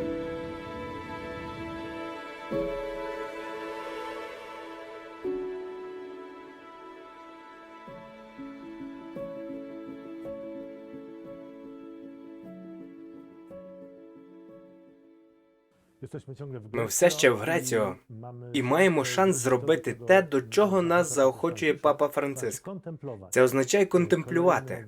thank you. Ми все ще в Греціо і маємо шанс зробити те, до чого нас заохочує папа Франциск. Це означає контемплювати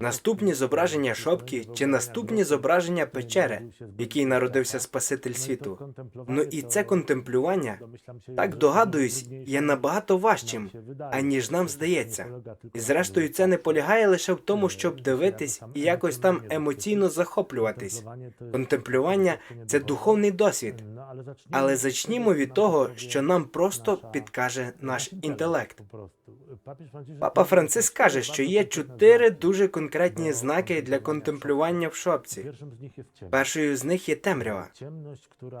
наступні зображення шопки чи наступні зображення печери, в якій народився Спаситель світу. Ну і це контемплювання, так догадуюсь, є набагато важчим, аніж нам здається. І зрештою, це не полягає лише в тому, щоб дивитись і якось там емоційно захоплюватись. Контемплювання це духовний досвід. Але зачнімо від того, що нам просто підкаже наш інтелект. Папа Франциск каже, що є чотири дуже конкретні знаки для контемплювання в шопці. Першою з них є темрява.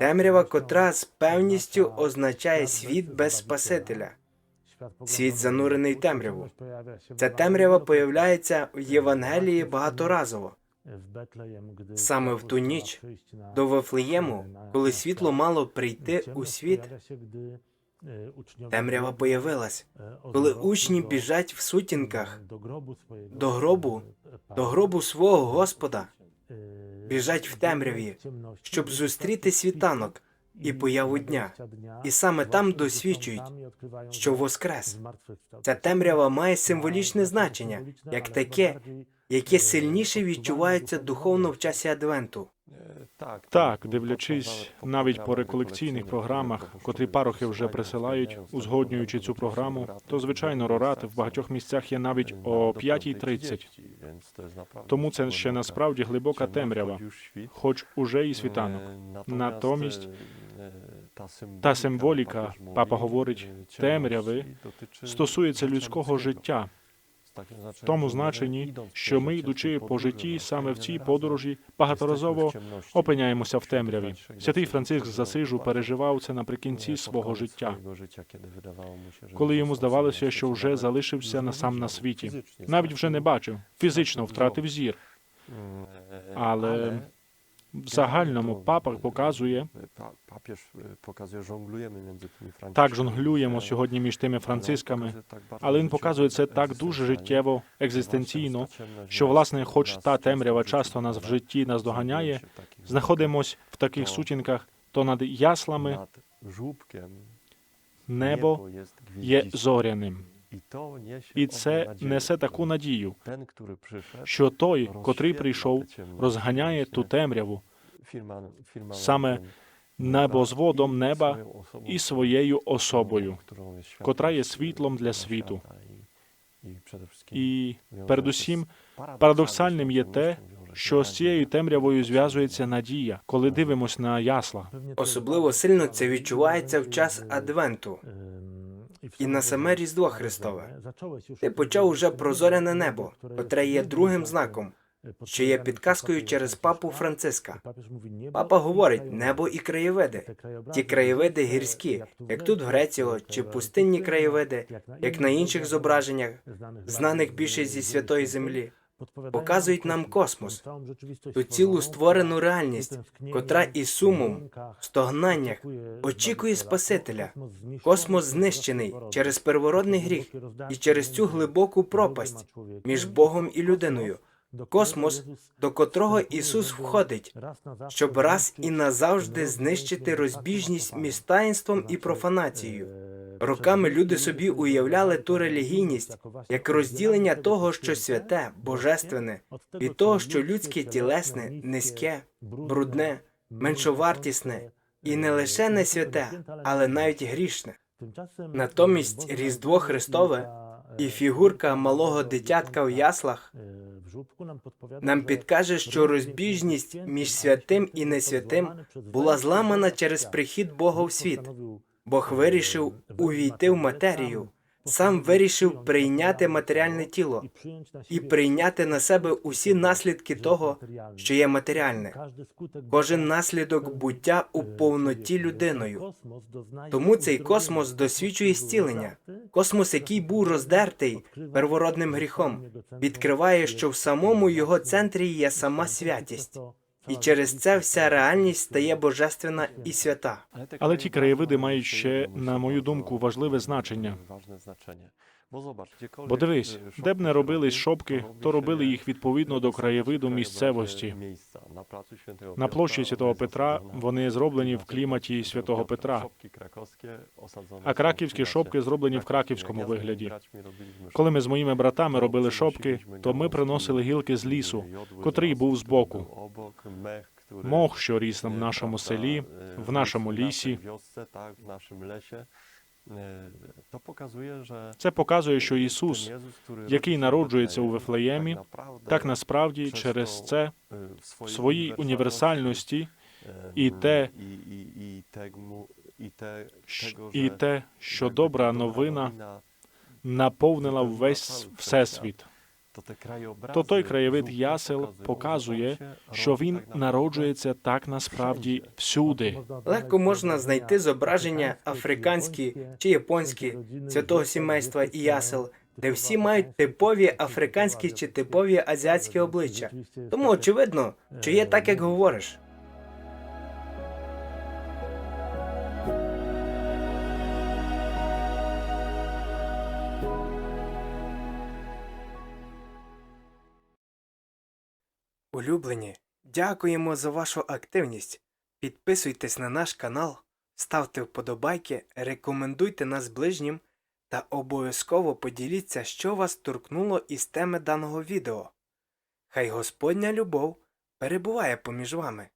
Темрява, котра з певністю означає світ без Спасителя. Світ занурений темряву. Ця темрява появляється в Євангелії багаторазово. Саме в ту ніч До Вифлеєму, коли світло мало прийти у світ, темрява появилась. Коли учні біжать в сутінках до гробу, до гробу свого Господа, біжать в темряві, щоб зустріти світанок і появу дня. І саме там досвідчують, що воскрес. Ця темрява має символічне значення, як таке, яке сильніше відчувається духовно в часі Адвенту. Так, дивлячись навіть по реколекційних програмах, котрі парохи вже присилають, узгоднюючи цю програму, то звичайно рорат в багатьох місцях є навіть о 5.30. Тому це ще насправді глибока темрява, хоч уже і світанок. Натомість та символіка, папа говорить, темряви стосується людського життя, в тому значенні, що ми, йдучи по житті саме в цій подорожі, багаторазово опиняємося в темряві. Святий Франциск Засижу переживав це наприкінці свого життя, коли йому здавалося, що вже залишився на сам на світі, навіть вже не бачив, фізично втратив зір. Але в загальному папа показує, так жонглюємо сьогодні між тими францисками, але він показує це так дуже життєво, екзистенційно, що власне, хоч та темрява часто нас в житті нас доганяє, знаходимось в таких сутінках, то над яслами небо є зоряним. І це несе таку надію, що той, котрий прийшов, розганяє ту темряву, саме небозводом неба і своєю особою, котра є світлом для світу. І передусім парадоксальним є те, що з цією темрявою зв'язується надія, коли дивимось на ясла. Особливо сильно це відчувається в час Адвенту і на саме Різдво Христове. Ти почав уже прозорене небо, котре є другим знаком, що є підказкою через папу Франциска. Папа говорить небо і краєвиди. Ті краєвиди гірські, як тут в Греціо, чи пустинні краєвиди, як на інших зображеннях, знаних більше зі святої землі, показують нам космос, ту цілу створену реальність, котра із сумом, стогнаннях очікує Спасителя. Космос знищений через первородний гріх і через цю глибоку пропасть між Богом і людиною. Космос, до котрого Ісус входить, щоб раз і назавжди знищити розбіжність між таїнством і профанацією. Роками люди собі уявляли ту релігійність як розділення того, що святе, божественне, від того, що людське тілесне, низьке, брудне, меншовартісне і не лише не святе, але навіть грішне. Натомість Різдво Христове і фігурка малого дитятка в яслах нам підкаже, що розбіжність між святим і несвятим була зламана через прихід Бога в світ. Бог вирішив увійти в матерію, сам вирішив прийняти матеріальне тіло і прийняти на себе усі наслідки того, що є матеріальне, кожен наслідок буття у повноті людиною. Тому цей космос досвідчує зцілення. Космос, який був роздертий первородним гріхом, відкриває, що в самому його центрі є сама святість. І через це вся реальність стає божественна і свята. Але ті краєвиди мають ще, на мою думку, важливе значення. Бо дивись, де б не робились шопки, то робили їх відповідно до краєвиду місцевості. На площі Святого Петра вони зроблені в кліматі Святого Петра, А краківські шопки зроблені в краківському вигляді. Коли ми з моїми братами робили шопки, то ми приносили гілки з лісу, котрий був збоку. Мох, що ріс в нашому селі, в нашому лісі. Це показує, що Ісус, який народжується у Вифлеємі, так насправді через це в своїй універсальності і те, і те, що добра новина наповнила весь всесвіт. То той краєвид ясел показує, що він народжується так насправді всюди. Легко можна знайти зображення африканські чи японські святого сімейства і ясел, де всі мають типові африканські чи типові азіатські обличчя. Тому очевидно, що є так, як говориш. Улюблені, дякуємо за вашу активність. Підписуйтесь на наш канал, ставте вподобайки, рекомендуйте нас ближнім та обов'язково поділіться, що вас торкнуло із теми даного відео. Хай Господня любов перебуває поміж вами.